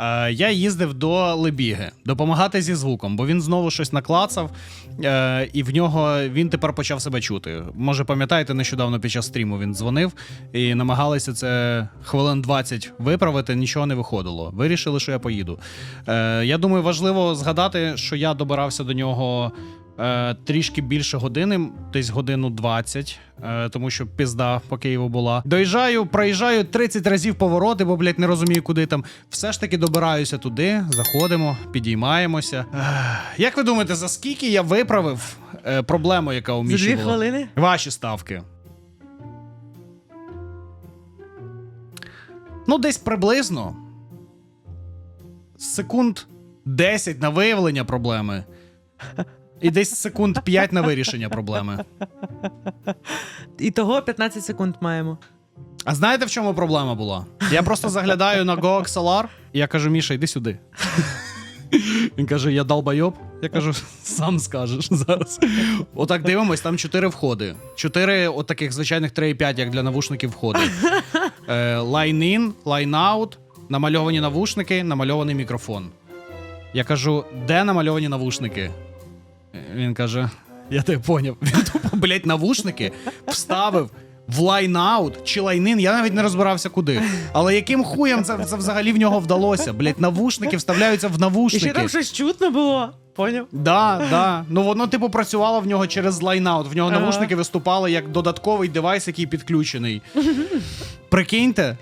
Е, я їздив до Лебіги допомагати зі звуком, бо він знову щось наклацав, е, і в нього він тепер почав себе чути. Може, пам'ятаєте, нещодавно під час стріму він дзвонив і намагалися це хвилин 20 виправити, нічого не виходило. Вирішили, що я поїду. Е, я думаю, важливо згадати, що я добирався до нього. Е, трішки більше години, десь годину 20, е, тому що пізда по Києву була. Доїжджаю, проїжджаю 30 разів повороти, бо, блядь, не розумію, куди там. Все ж таки добираюся туди, заходимо, підіймаємося. Ех, Як ви думаєте, за скільки я виправив е, проблему, яка у За дві хвилини? Ваші ставки. Ну, десь приблизно. Секунд 10 на виявлення проблеми. І десь секунд 5 на вирішення проблеми. І того 15 секунд маємо. А знаєте, в чому проблема була? Я просто заглядаю на GoXLR, і я кажу: Міша, йди сюди. Він каже: Я долбойоб. Я кажу, сам скажеш зараз. Отак дивимось, там чотири входи. Чотири от таких звичайних 3,5, як для навушників входи. Е, Line in, line out, намальовані навушники, намальований мікрофон. Я кажу, де намальовані навушники? Він каже: Я тебе поняв. Він тупо, блять, навушники вставив в лайнаут чи лайнин. Я навіть не розбирався куди. Але яким хуєм це, це взагалі в нього вдалося? Блять, навушники вставляються в І навушники. ще там щось чутно було. Поняв? Да, да. Ну воно, типу, працювало в нього через лайнаут. В нього Ага. навушники виступали як додатковий девайс, який підключений. Прикиньте.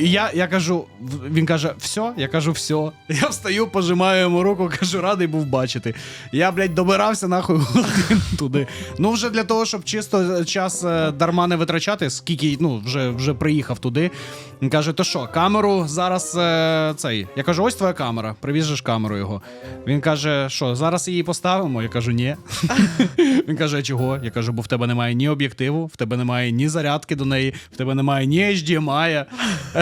Я, я кажу, він каже, все, я кажу, все. Я встаю, пожимаю йому руку, кажу, радий був бачити. Я, блядь, добирався нахуй туди. Ну, вже для того, щоб чисто час е, дарма не витрачати, скільки, ну, вже, вже приїхав туди. Він каже, то що, камеру зараз е, цей. Я кажу, ось твоя камера, привіз же ж камеру його. Він каже, що, зараз її поставимо? Я кажу, ні. Він каже, чого? Я кажу, бо в тебе немає ні об'єктиву, в тебе немає ні зарядки до неї, в тебе немає ні HDMI.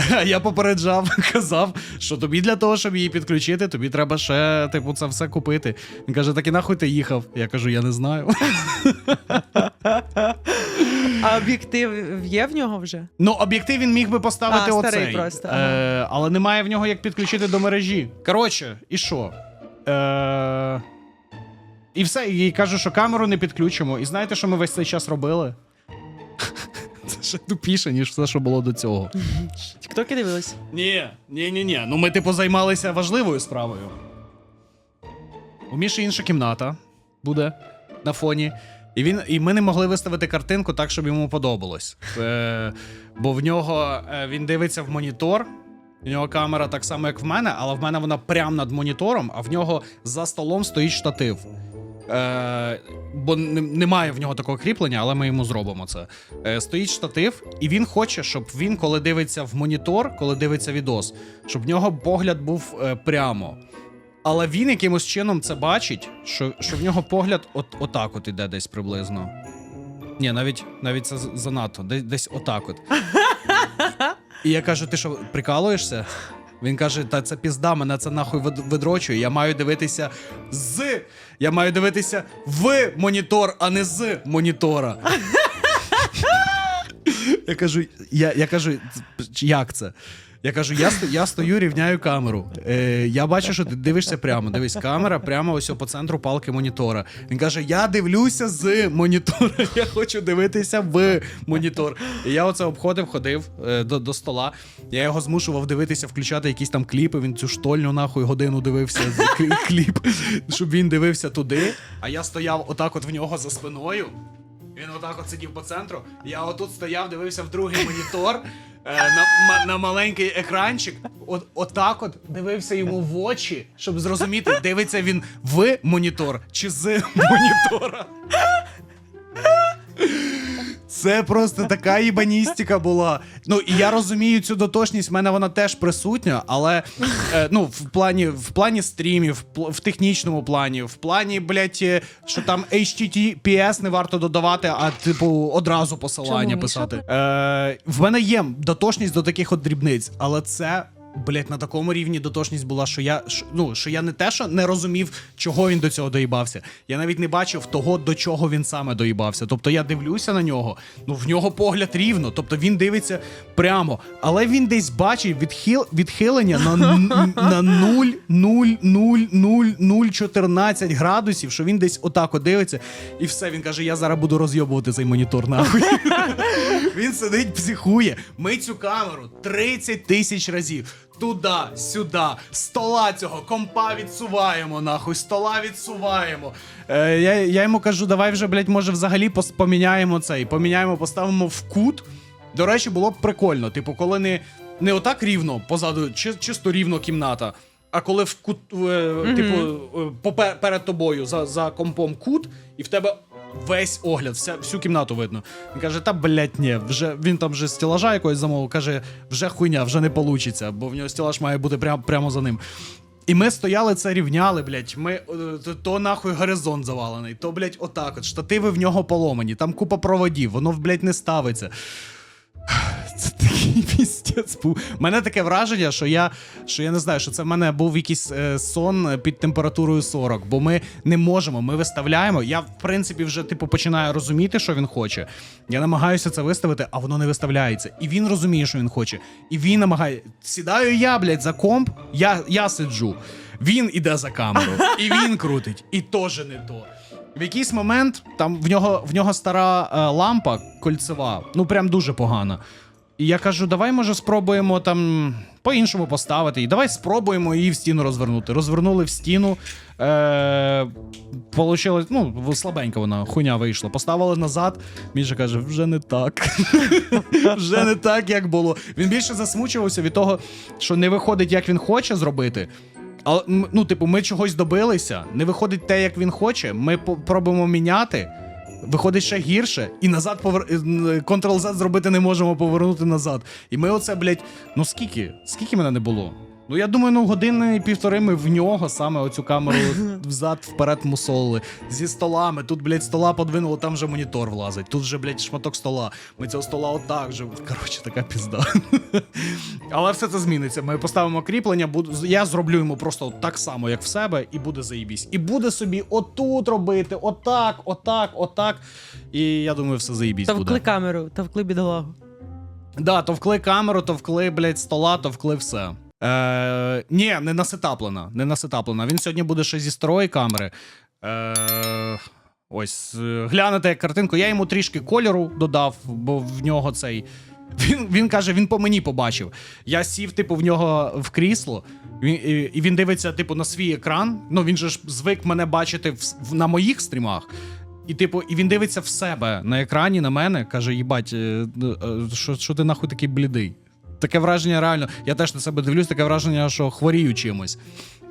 Я попереджав, казав, що тобі для того, щоб її підключити, тобі треба ще, типу, це все купити. Він каже, так і нахуй ти їхав. Я кажу, я не знаю. А об'єктив є в нього вже? Ну, об'єктив він міг би поставити А, старий оцей. просто, Е, але немає в нього як підключити до мережі. Коротше, і що? Е, і все, і кажу, що камеру не підключимо. І знаєте, що ми весь цей час робили? Ще тупіше, ніж все, що було до цього. Тіктоки дивились? Ні, ні, ні, ні. Ну ми, типу, займалися важливою справою. У Міші інша кімната буде на фоні. І, він, і ми не могли виставити картинку так, щоб йому подобалось. Е, бо в нього е, він дивиться в монітор. В нього камера так само, як в мене, але в мене вона прямо над монітором, а в нього за столом стоїть штатив. Е, бо немає в нього такого кріплення, але ми йому зробимо це. Е, стоїть штатив, і він хоче, щоб він, коли дивиться в монітор, коли дивиться відос, щоб в нього погляд був е, прямо. Але він якимось чином це бачить, що, що в нього погляд от, отак от іде десь приблизно. Ні, навіть, навіть це занадто, десь, десь отак от. І я кажу: ти що, прикалуєшся? Він каже: та це пізда, мене це нахуй видрочує. Я маю дивитися з. Я маю дивитися в монітор, а не з монітора. Я кажу, я, я кажу, як це? Я кажу, я, сто- я стою, рівняю камеру. Е, я бачу, що ти дивишся прямо. Дивись, камера прямо ось по центру палки монітора. Він каже: Я дивлюся з монітора. Я хочу дивитися в монітор. І я оце обходив, ходив е, до, до стола. Я його змушував дивитися, включати якісь там кліпи. Він цю штольню нахуй годину дивився з кліп, щоб він дивився туди. А я стояв отак, от в нього за спиною. Він отак от сидів по центру. Я отут стояв, дивився в другий монітор на, ма- на маленький екранчик. От, отак от дивився йому в очі, щоб зрозуміти, дивиться він в монітор чи з монітора. Це просто така їбаністика була. Ну і я розумію цю дотошність, в мене вона теж присутня, але е, ну, в плані, в плані стрімів, в, в технічному плані, в плані, блядь, е, що там HTTPS не варто додавати, а типу одразу посилання Чому, писати. Е, в мене є дотошність до таких от дрібниць, але це блять, на такому рівні дотошність була, що я ну, що я не те, що не розумів, чого він до цього доїбався. Я навіть не бачив того, до чого він саме доїбався. Тобто я дивлюся на нього, ну в нього погляд рівно, тобто він дивиться прямо, але він десь бачить відхил, відхилення на, на 0, 0, 0, 0, 0, 14 градусів, що він десь отак от дивиться, і все, він каже: я зараз буду розйобувати цей монітор нахуй. Він сидить, психує. Ми цю камеру 30 тисяч разів. Туди, сюди, стола цього, компа відсуваємо, нахуй, стола відсуваємо. Е, я, я йому кажу, давай вже, блядь, може, взагалі пос- поміняємо цей, поміняємо, поставимо в кут. До речі, було б прикольно. Типу, коли не, не отак рівно позаду, чи, чисто рівно кімната. А коли в кут, е, типу, е, попе- перед тобою за, за компом кут, і в тебе весь огляд, вся, всю кімнату видно. Він каже: та блять, ні, вже він там вже стелажа якогось замовив, каже, вже хуйня, вже не получиться, бо в нього стелаж має бути прямо, прямо за ним. І ми стояли це рівняли, блять. Ми е, то, то нахуй горизонт завалений, то, блять, отак. От штативи в нього поломані, там купа проводів, воно, блять, не ставиться. Пістець був. У мене таке враження, що я, що я не знаю, що це в мене був якийсь е, сон під температурою 40, бо ми не можемо, ми виставляємо. Я, в принципі, вже типу починаю розуміти, що він хоче. Я намагаюся це виставити, а воно не виставляється. І він розуміє, що він хоче. І він намагає. Сідаю я, блядь, за комп, я, я сиджу. Він іде за камеру, і він крутить, і теж не то. В якийсь момент там в нього, в нього стара е, лампа кольцева, ну прям дуже погана. І я кажу, давай, може, спробуємо там по-іншому поставити. І давай спробуємо її в стіну розвернути. Розвернули в стіну. Е- Получилось, ну, слабенько вона, хуйня вийшла. Поставили назад. Міша каже, вже не так. вже не так, як було. Він більше засмучувався від того, що не виходить, як він хоче зробити. Але ну, типу, ми чогось добилися, не виходить те, як він хоче. Ми пробуємо міняти. Виходить ще гірше, і назад повер... Ctrl-Z зробити не можемо повернути назад. І ми оце, блядь, ну скільки? Скільки мене не було? Ну я думаю, ну години півтори ми в нього саме оцю камеру взад вперед мусолили. Зі столами. Тут, блядь, стола подвинуло, там вже монітор влазить. Тут вже, блядь, шматок стола. Ми цього стола отак же. Коротше, така пізда. Але все це зміниться. Ми поставимо кріплення, буду... я зроблю йому просто так само, як в себе, і буде заїбісь. І буде собі отут робити, отак, отак, отак. І я думаю, все заїбісь Та буде. вкли камеру, та вкли бідолагу. Да, то вкли камеру, то вкли, блядь, стола, то вкли все. Е, ні, не насетаплена. Не насетаплена. Він сьогодні буде ще зі старої камери. Е, ось, е, глянете як картинку. Я йому трішки кольору додав, бо в нього цей. Він, він каже, він по мені побачив. Я сів, типу, в нього в крісло, він, і, і він дивиться, типу, на свій екран. Ну, він же ж звик мене бачити в, в- на моїх стрімах. І, типу, і він дивиться в себе на екрані, на мене, каже: їбать, е, е, що, що ти нахуй такий блідий? Таке враження реально. Я теж на себе дивлюсь, таке враження, що хворію чимось.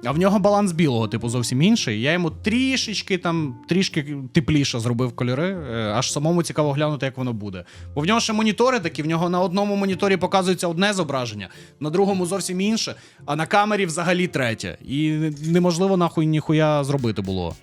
А в нього баланс білого, типу, зовсім інший. Я йому трішечки там, трішки тепліше зробив кольори, е, аж самому цікаво глянути, як воно буде. Бо в нього ще монітори такі, в нього на одному моніторі показується одне зображення, на другому зовсім інше, а на камері взагалі третє. І неможливо нахуй ніхуя зробити було.